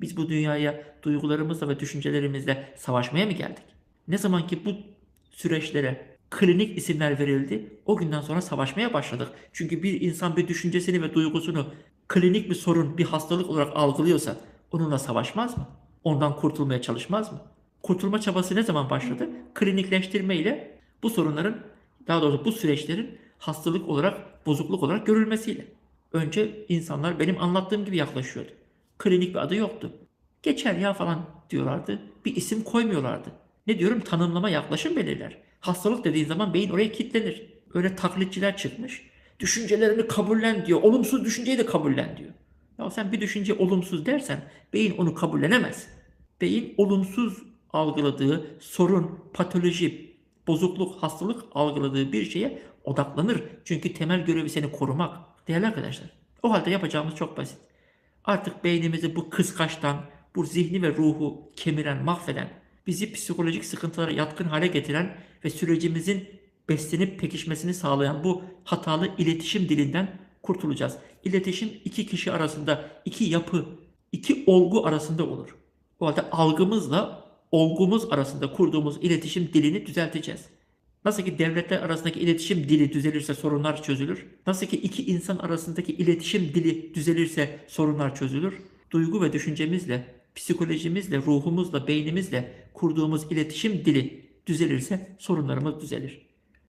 Biz bu dünyaya duygularımızla ve düşüncelerimizle savaşmaya mı geldik? Ne zaman ki bu süreçlere klinik isimler verildi, o günden sonra savaşmaya başladık. Çünkü bir insan bir düşüncesini ve duygusunu klinik bir sorun, bir hastalık olarak algılıyorsa onunla savaşmaz mı? Ondan kurtulmaya çalışmaz mı? Kurtulma çabası ne zaman başladı? Klinikleştirme ile bu sorunların, daha doğrusu bu süreçlerin hastalık olarak, bozukluk olarak görülmesiyle. Önce insanlar benim anlattığım gibi yaklaşıyordu. Klinik bir adı yoktu. Geçer ya falan diyorlardı. Bir isim koymuyorlardı. Ne diyorum? Tanımlama yaklaşım belirler. Hastalık dediğin zaman beyin oraya kilitlenir. Öyle taklitçiler çıkmış. Düşüncelerini kabullen diyor. Olumsuz düşünceyi de kabullen diyor. Ya sen bir düşünce olumsuz dersen beyin onu kabullenemez. Beyin olumsuz algıladığı sorun, patoloji, bozukluk, hastalık algıladığı bir şeye odaklanır. Çünkü temel görevi seni korumak. Değerli arkadaşlar, o halde yapacağımız çok basit. Artık beynimizi bu kıskaçtan, bu zihni ve ruhu kemiren, mahveden, bizi psikolojik sıkıntılara yatkın hale getiren ve sürecimizin beslenip pekişmesini sağlayan bu hatalı iletişim dilinden kurtulacağız. İletişim iki kişi arasında, iki yapı, iki olgu arasında olur. O halde algımızla olgumuz arasında kurduğumuz iletişim dilini düzelteceğiz. Nasıl ki devletler arasındaki iletişim dili düzelirse sorunlar çözülür. Nasıl ki iki insan arasındaki iletişim dili düzelirse sorunlar çözülür. Duygu ve düşüncemizle, psikolojimizle, ruhumuzla, beynimizle kurduğumuz iletişim dili düzelirse sorunlarımız düzelir.